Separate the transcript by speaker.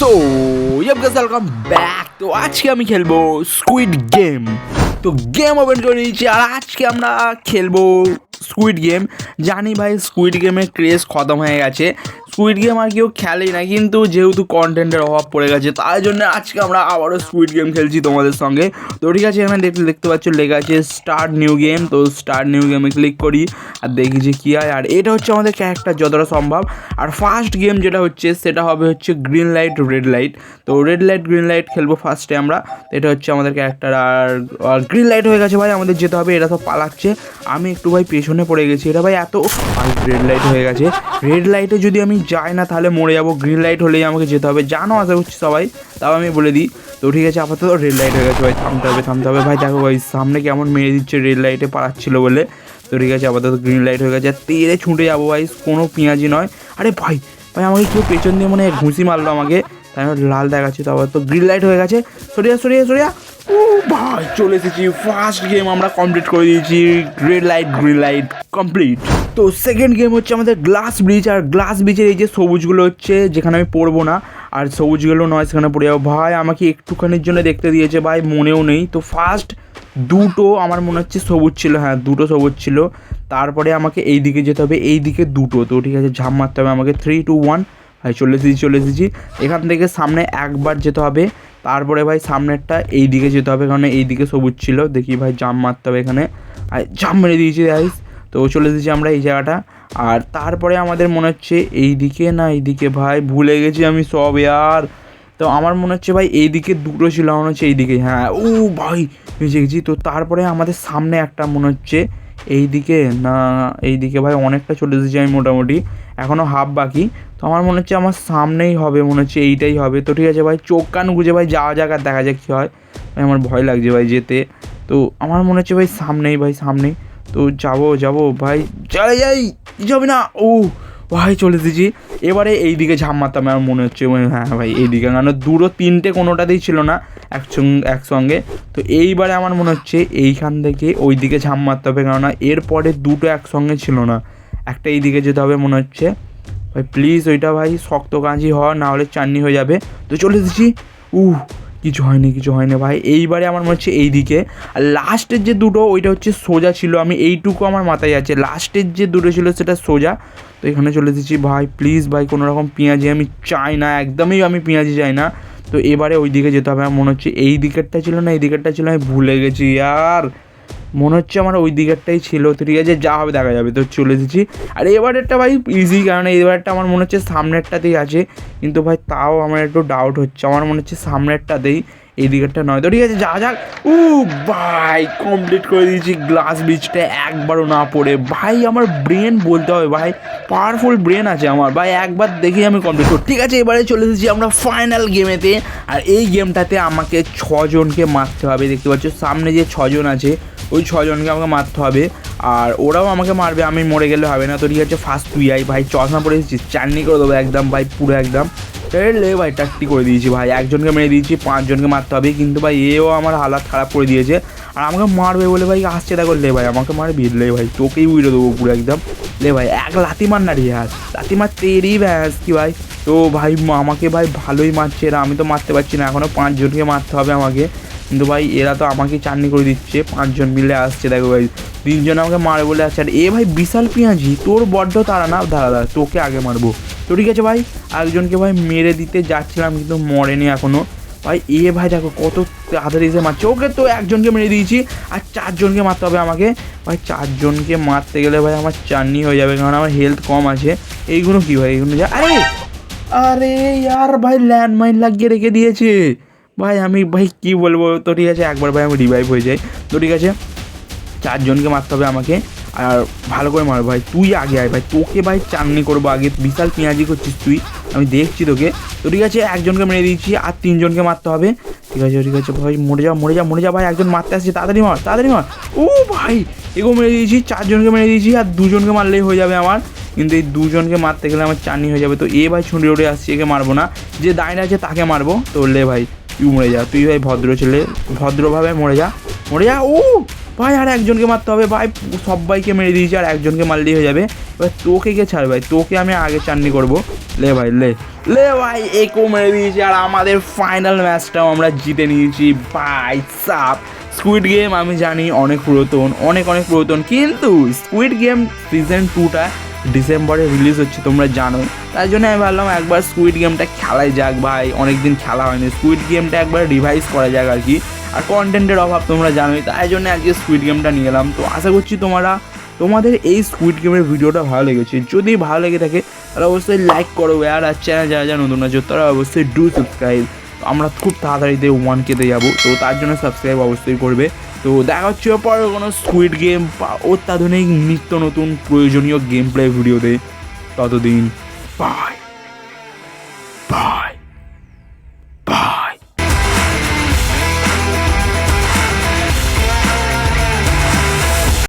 Speaker 1: So ইয়ে guys welcome back তো আজকে আমি খেলব স্কুইড গেম তো গেম ওপেন করে নিয়েছি আর আজকে আমরা খেলব স্কুইড গেম জানি ভাই স্কুইড গেমের ক্রেজ খতম হয়ে গেছে। স্কুইড গেম আর কেউ খেলেই না, কিন্তু যেহেতু কন্টেন্টের অভাব পড়ে গেছে, তাই জন্য আজকে আমরা আবারও স্কুইড গেম খেলছি তোমাদের সঙ্গে। তো ঠিক আছে, এখানে দেখতে দেখতে পাচ্ছ, লেখা আছে স্টার্ট নিউ গেম তো স্টার্ট নিউ গেমে ক্লিক করি, আর দেখি যে কী হয়। আর এটা হচ্ছে আমাদের ক্যারেক্টার যতটা সম্ভব। আর ফার্স্ট গেম যেটা হচ্ছে, সেটা হবে হচ্ছে গ্রিন লাইট রেড লাইট তো রেড লাইট গ্রিন লাইট খেলব ফার্স্টে আমরা। এটা হচ্ছে আমাদের ক্যারেক্টার আর গ্রিন লাইট হয়ে গেছে ভাই, আমাদের যেতে হবে এটা তো পালাচ্ছে। আমি একটু ভাই পেছনে পড়ে গেছি, এটা ভাই এত রেড লাইট হয়ে গেছে। রেড লাইটে যদি আমি যাই না, তাহলে মরে যাব। গ্রিন লাইট হলেই আমাকে যেতে হবে। জানো, আশা করছি সবাই। তাও আমি বলে দিই। তো ঠিক আছে, আপাতত রেড লাইট হয়ে গেছে। ভাই, থামতে হবে থামতে হবে। ভাই, দেখো ভাই, সামনে কেমন মেরে দিচ্ছে রেড লাইটে পাড়াচ্ছিল বলে। তো ঠিক আছে, আপাতত গ্রিন লাইট হয়ে গেছে। তেলে ছুটে যাব ভাই, কোনো পেঁয়াজি নয়। আরে ভাই ভাই, আমাকে কেউ পেছন দিয়ে মানে ঘুষি মারলো আমাকে। তাই লাল দেখাচ্ছে, তো আবার তো গ্রিন লাইট হয়ে গেছে। সরিয়া সরিয়া সরিয়া। ও ভাই, চলে এসেছি। ফার্স্ট গেম আমরা কমপ্লিট করে দিয়েছি। Red light green light complete তো সেকেন্ড গেম হচ্ছে আমাদের গ্লাস ব্রিজ আর গ্লাস ব্রিজের এই যে সবুজগুলো হচ্ছে, যেখানে আমি পড়ব না, আর সবুজগুলো নয়, সেখানে পড়ে যাব। ভাই, আমাকে একটুখানির জন্য দেখতে দিয়েছে, ভাই, মনেও নেই। তো ফার্স্ট দুটো আমার মনে হচ্ছে সবুজ ছিল হ্যাঁ দুটো সবুজ ছিল। তারপরে আমাকে এই দিকে যেতে হবে এই দিকে দুটো। তো ঠিক আছে, ঝাঁপ মারতে হবে আমাকে। থ্রি টু ওয়ান ভাই চলে এসেছি চলে এসেছি এখান থেকে সামনে একবার যেতে হবে। তারপরে ভাই, সামনেরটা এই দিকে যেতে হবে। কারণ এই দিকে সবুজ ছিল। দেখি ভাই, জাম মারতে হবে এখানে। আর জাম মেরে দিয়েছি গাইস তো চলে এসেছি আমরা এই জায়গাটা। আর তারপরে আমাদের মনে হচ্ছে এই দিকে না এই দিকে ভাই, ভুলে গেছি আমি সব ইয়ার। তো আমার মনে হচ্ছে ভাই এই দিকে দুটো ছিল। মনে হচ্ছে এই দিকে হ্যাঁ ও ভাই, বেঁচে গেছি। তো তারপরে আমাদের সামনে একটা মনে হচ্ছে এই দিকে না এই দিকে ভাই অনেকটা চলে এসেছি আমি মোটামুটি। এখনও হাফ বাকি। তো আমার মনে হচ্ছে আমার সামনেই হবে, মনে হচ্ছে এইটাই হবে। তো ঠিক আছে ভাই, চোখ কান গুজে ভাই যাওয়া আর দেখা যাক কী হয়। ভাই আমার ভয় লাগছে ভাই যেতে। তো আমার মনে হচ্ছে ভাই সামনেই ভাই সামনেই। তো যাব যাব ভাই যাই, কিছু হবে না। ও ভাই চলে এসেছি। এবারে এই দিকে ঝাঁপ মারতাম, আমার মনে হচ্ছে হ্যাঁ ভাই এই দিকে কারণ দুটো তিনটে কোনোটাতেই ছিল না, একসঙ্গে একসঙ্গে। তো এইবারে আমার মনে হচ্ছে এইখান থেকে ওই দিকে ঝাঁপ মারতে হবে, কেননা এরপরে দুটো একসঙ্গে ছিল না। একটা এই দিকে যেতে হবে, মনে হচ্ছে। ভাই প্লিজ ওইটা ভাই, শক্ত কাঁচি হওয়া না হলে চাননি হয়ে যাবে। তো চলে এসেছি। উহ কিছু হয়নি কিছু হয়নি ভাই। এইবারে আমার মনে হচ্ছে এইদিকে। আর লাস্টের যে দুটো, ওইটা হচ্ছে সোজা ছিল। আমি এইটুকু আমার মাথায় আছে। লাস্টের যে দুটো ছিল, সেটা সোজা। তো এখানে চলে এসেছি ভাই। প্লিজ ভাই, কোনো রকম পেঁয়াজি আমি চাই না। একদমই আমি পেঁয়াজি চাই না। তো এবারে ওই দিকে যেতে হবে। আমার মনে হচ্ছে এই দিকেরটা ছিল না, এই দিকেরটা ছিল, আমি ভুলে গেছি। আর মনে হচ্ছে আমার ওই দিকেরটাই ছিল। তো ঠিক আছে, যা হবে দেখা যাবে। তো চলে এসেছি। আর এবারেরটা ভাই ইজি কারণ এবারটা আমার মনে হচ্ছে সামনেরটাতেই আছে। কিন্তু ভাই তাও আমার একটু ডাউট হচ্ছে। আমার মনে হচ্ছে সামনেরটাতেই এই দিকেরটা নয়। তো ঠিক আছে, যা যাক। উ ভাই কমপ্লিট করে দিয়েছি গ্লাস ব্রিজটা একবারও না পড়ে। ভাই, আমার ব্রেন বলতে হবে ভাই। পাওয়ারফুল ব্রেন আছে আমার। ভাই, একবার দেখেই আমি কমপ্লিট করি ঠিক আছে, এবারে চলে এসেছি আমরা ফাইনাল গেমেতে আর এই গেমটাতে আমাকে ছজনকে মারতে হবে। দেখতে পাচ্ছ, সামনে যে ছজন আছে ওই ছজনকে আমাকে মারতে হবে। আর ওরাও আমাকে মারবে, আমি মরে গেলে হবে না। তো ঠিক আছে ফার্স্ট তুই আই ভাই চশমা পরে এসেছিস। চাননি করে দেবো একদম ভাই, পুরো একদম। লে ভাই, টাকটি করে দিয়েছি ভাই। একজনকে মেরে দিয়েছি, পাঁচজনকে মারতে হবে। কিন্তু ভাই, এও আমার হালাত খারাপ করে দিয়েছে। আর আমাকে মারবে বলে ভাই, আসছে দেখো, লে ভাই, আমাকে মারবি? লে ভাই, তোকেই উড়ে দেবো পুরো একদম। লে ভাই, এক লাতি মার না রে হাস লাতি মার তেরি ব্যাস কি ভাই। তো ভাই আমাকে ভাই ভালোই মারছে এরা আমি তো মারতে পারছি না। এখনও পাঁচজনকে মারতে হবে আমাকে। কিন্তু ভাই, এরা তো আমাকে চাননি করে দিচ্ছে। পাঁচজন মিলে আসছে, দেখো ভাই। তিনজন আমাকে মারে বলে আসছে। আর এ ভাই, বিশাল পেঁয়াজি। তোর বড্ড তারা না? দাঁড়া দাঁড়া, তোকে আগে মারবো। তো ঠিক আছে ভাই, একজনকে ভাই মেরে দিতে যাচ্ছিলাম, কিন্তু মরেনি এখনও ভাই, এ ভাই দেখো, কত তাড়াতাড়ি এসে মারছে। ওকে তো একজনকে মেরে দিয়েছি, আর চারজনকে মারতে হবে আমাকে। ভাই, চারজনকে মারতে গেলে ভাই আমার চাননি হয়ে যাবে, কারণ আমার হেলথ কম আছে। এইগুলো কী ভাই? এইগুলো যা আরে! আরে ইয়ার ভাই ল্যান্ডমাইন লাগিয়ে রেখে দিয়েছে। ভাই, আমি, ভাই, কী বলব? তো ঠিক আছে, একবার ভাই, আমি রিভাইভ হয়ে যাই। তো ঠিক আছে, চারজনকে মারতে হবে আমাকে। আর ভালো করে মার ভাই, তুই আগে আয় ভাই। তোকে ভাই চাননি করব আগে। বিশাল পেঁয়াজি করছিস তুই। আমি দেখছি তোকে। তো ঠিক আছে, একজনকে মেরে দিয়েছি আর তিনজনকে মারতে হবে। ঠিক আছে ঠিক আছে, ভাই, মরে যা মরে যা মরে যা, ভাই, একজন মারতে আসছে। তাড়াতাড়ি মার তাড়াতাড়ি মার। ও ভাই এগো মেরে দিয়েছি, চারজনকে মেরে দিয়েছি আর দুজনকে মারলেই হয়ে যাবে আমার। কিন্তু এই দুজনকে মারতে গেলে আমার চাননি হয়ে যাবে। তো এ ভাই ছুঁড়ে উঠে আসছি, একে মারবো না। যে দাঁড়িয়ে আছে, তাকে মারবো। তো লে ভাই মরে যা, তুই ভাই ভদ্র ছেলে, ভদ্রভাবে মরে যা মরে যা, ও! ভাই, আর একজনকে মারতে হবে, ভাই, সবাইকে মেরে দিয়েছি, আর একজনকে মারলেই হয়ে যাবে। এবার তোকে কে ছাড় ভাই? তোকে আমি আগে চাননি করব। লে ভাই, লে। লে ভাই, একও মেরে দিয়েছি, আর আমাদের ফাইনাল ম্যাচটাও আমরা জিতে নিয়েছি, ভাই, সাপ। স্কুইড গেম আমি জানি অনেক পুরাতন, অনেক অনেক পুরাতন, কিন্তু স্কুইড গেম সিজন টুটা ডিসেম্বরে রিলিজ হচ্ছে, তোমরা জানো। তাই জন্য আমি ভাবলাম একবার স্কুইড গেমটা খেলাই যাক ভাই, অনেকদিন খেলা হয়নি। স্কুইড গেমটা একবার রিভাইজ করা যাক আর কি। আর কন্টেন্টের অভাব তোমরা জানোই, তাই জন্য আজকে স্কুইড গেমটা নিয়ে এলাম। তো আশা করছি তোমরা, তোমাদের এই স্কুইড গেমের ভিডিওটা ভালো লেগেছে। যদি ভালো লেগে থাকে, তাহলে অবশ্যই লাইক করো, আর চ্যানেল যারা যারা নতুন আছে, তারা অবশ্যই ডু সাবস্ক্রাইব আমরা খুব তাড়াতাড়ি দিয়ে ওয়ান কেতে যাব। তো তার জন্য সাবস্ক্রাইব অবশ্যই করবে। তো দেখা হচ্ছে পরে কোনো স্কুইড গেম বা অত্যাধুনিক নিত্য নতুন প্রয়োজনীয় গেম প্লে ভিডিওতে ততদিন বাই